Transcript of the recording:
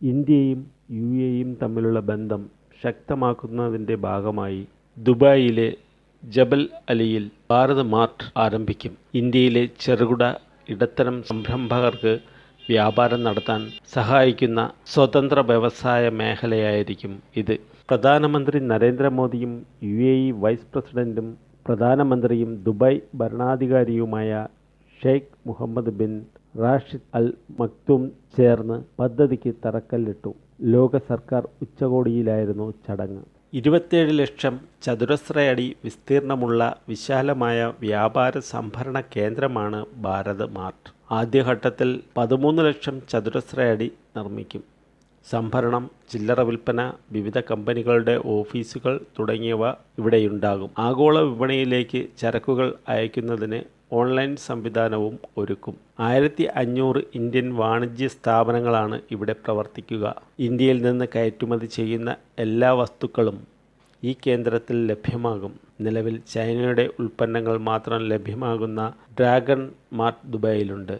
ഇന്ത്യയും യു എയും തമ്മിലുള്ള ബന്ധം ശക്തമാക്കുന്നതിന്റെ ഭാഗമായി ദുബായിലെ ജബൽ അലിയിൽ ഭാരത് മാർട്ട് ആരംഭിക്കും. ഇന്ത്യയിലെ ചെറുകിട ഇടത്തരം സംരംഭകർക്ക് വ്യാപാരം നടത്താൻ സഹായിക്കുന്ന സ്വതന്ത്ര വ്യവസായ മേഖലയായിരിക്കും ഇത്. പ്രധാനമന്ത്രി നരേന്ദ്രമോദിയും യു എ ഇ വൈസ് പ്രസിഡന്റും പ്രധാനമന്ത്രിയും Dubai ഭരണാധികാരിയുമായ Sheikh Mohammed bin Rashid Al Maktoum ചേർന്ന് പദ്ധതിക്ക് തറക്കല്ലിട്ടു. ലോക സർക്കാർ ഉച്ചകോടിയിലായിരുന്നു ചടങ്ങ്. ഇരുപത്തിയേഴ് ലക്ഷം ചതുരശ്രയടി വിസ്തീർണമുള്ള വിശാലമായ വ്യാപാര സംഭരണ കേന്ദ്രമാണ് ഭാരത് മാർട്ട്. ആദ്യഘട്ടത്തിൽ പതിമൂന്ന് ലക്ഷം ചതുരശ്രയടി നിർമ്മിക്കും. സംഭരണം ചില്ലറ വിൽപ്പന വിവിധ കമ്പനികളുടെ ഓഫീസുകൾ തുടങ്ങിയവ ഇവിടെയുണ്ടാകും. ആഗോള വിപണിയിലേക്ക് ചരക്കുകൾ അയക്കുന്നതിന് ഓൺലൈൻ സംവിധാനവും ഒരുക്കും. ആയിരത്തി അഞ്ഞൂറ് ഇന്ത്യൻ വാണിജ്യ സ്ഥാപനങ്ങളാണ് ഇവിടെ പ്രവർത്തിക്കുക. ഇന്ത്യയിൽ നിന്ന് കയറ്റുമതി ചെയ്യുന്ന എല്ലാ വസ്തുക്കളും ഈ കേന്ദ്രത്തിൽ ലഭ്യമാകും. നിലവിൽ ചൈനയുടെ ഉൽപ്പന്നങ്ങൾ മാത്രം ലഭ്യമാകുന്ന ഡ്രാഗൺ മാർട്ട് ദുബായിലുണ്ട്.